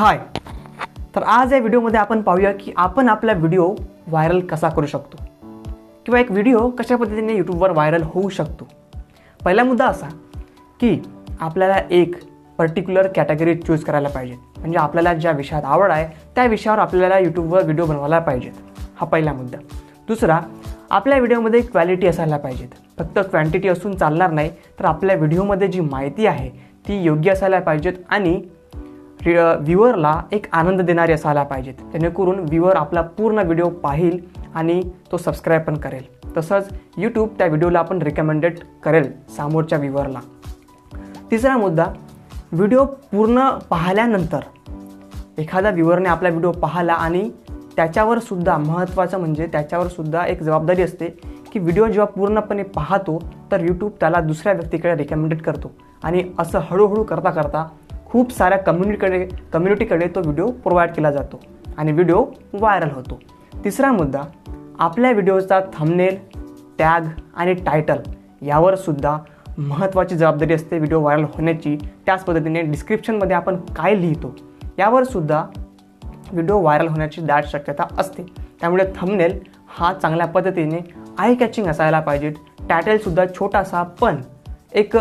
हाय. तर आज या व्हिडिओमध्ये आपण पाहूया की आपण आपला व्हिडिओ व्हायरल कसा करू शकतो. किंवा एक व्हिडिओ कशा पद्धतीने यूट्यूबवर व्हायरल होऊ शकतो. पहिला मुद्दा असा की आपल्याला एक पर्टिक्युलर कॅटेगरी चूज करायला पाहिजे. म्हणजे आपल्याला ज्या विषयात आवड आहे त्या विषयावर आपल्याला यूट्यूबवर व्हिडिओ बनवायला पाहिजेत. हा पहिला मुद्दा. दुसरा आपल्या व्हिडिओमध्ये क्वालिटी असायला पाहिजेत. फक्त क्वांटिटी असून चालणार नाही तर आपल्या व्हिडिओमध्ये जी माहिती आहे ती योग्य असायला पाहिजेत आणि व्ह्युअरला एक आनंद देणारे असायला पाहिजेत. जेणेकरून व्ह्युअर आपला पूर्ण व्हिडिओ पाहिल आणि तो सबस्क्राईब पण करेल. तसंच यूट्यूब त्या व्हिडिओला आपण रिकमेंडेड करेल समोरच्या व्ह्युअरला. तिसरा मुद्दा व्हिडिओ पूर्ण पाहिल्यानंतर एखाद्या व्ह्युअरने आपला व्हिडिओ पाहिला आणि त्याच्यावर सुद्धा महत्त्वाचं म्हणजे त्याच्यावर सुद्धा एक जबाबदारी असते की व्हिडिओ जेव्हा पूर्णपणे पाहतो तर यूट्यूब त्याला दुसऱ्या व्यक्तीकडे रेकमेंडेड करतो. आणि असं हळूहळू करता करता खूप साऱ्या कम्युनिटीकडे कम्युनिटीकडे तो व्हिडिओ प्रोव्हाइड केला जातो आणि व्हिडिओ व्हायरल होतो. तिसरा मुद्दा आपल्या व्हिडिओचा थंबनेल टॅग आणि टायटल यावर सुद्धा महत्त्वाची जबाबदारी असते व्हिडिओ व्हायरल होण्याची. त्याच पद्धतीने डिस्क्रिप्शनमध्ये आपण काय लिहितो यावर सुद्धा व्हिडिओ व्हायरल होण्याची दाट शक्यता असते. त्यामुळे थंबनेल हा चांगल्या पद्धतीने आय कॅचिंग असायला पाहिजे टायटलसुद्धा छोटासा पण एक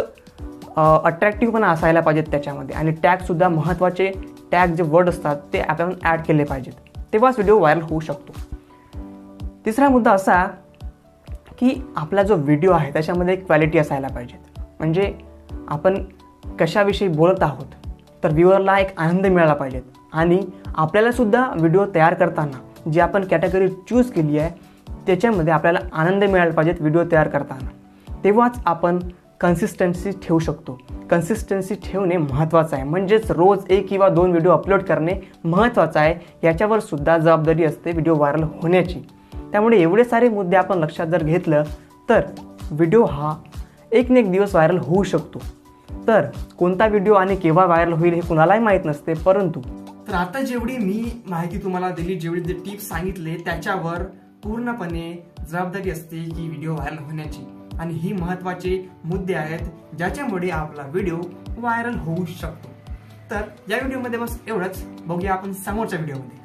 अट्रॅक्टिव्हपणा असायला पाहिजेत त्याच्यामध्ये. आणि टॅगसुद्धा महत्त्वाचे टॅग जे वर्ड असतात ते आपण ॲड केले पाहिजेत. तेव्हाच व्हिडिओ व्हायरल होऊ शकतो. तिसरा मुद्दा असा की आपला जो व्हिडिओ आहे त्याच्यामध्ये एक क्वालिटी असायला पाहिजेत. म्हणजे आपण कशाविषयी बोलत आहोत तर व्ह्युअरला एक आनंद मिळाला पाहिजेत. आणि आपल्यालासुद्धा व्हिडिओ तयार करताना जी आपण कॅटेगरी चूज केली आहे त्याच्यामध्ये आपल्याला आनंद मिळाला पाहिजेत व्हिडिओ तयार करताना. तेव्हाच आपण कन्सिस्टन्सी ठेवू शकतो. कन्सिस्टन्सी ठेवणे महत्त्वाचं आहे. म्हणजेच रोज एक किंवा दोन व्हिडिओ अपलोड करणे महत्त्वाचं आहे. याच्यावर सुद्धा जबाबदारी असते व्हिडिओ व्हायरल होण्याची. त्यामुळे एवढे सारे मुद्दे आपण लक्षात जर घेतलं तर व्हिडिओ हा एक न एक दिवस व्हायरल होऊ शकतो. तर कोणता व्हिडिओ आणि केव्हा व्हायरल होईल हे कुणालाही माहीत नसते परंतु तर आता जेवढी मी माहिती तुम्हाला दिली जेवढी जे टिप्स सांगितले त्याच्यावर पूर्णपणे जबाबदारी असते की व्हिडिओ व्हायरल होण्याची. आणि ही महत्त्वाचे मुद्दे आहेत ज्याच्यामुळे आपला व्हिडिओ व्हायरल होऊ शकतो. तर या व्हिडिओमध्ये बस एवढंच. बघूया आपण समोरच्या व्हिडिओमध्ये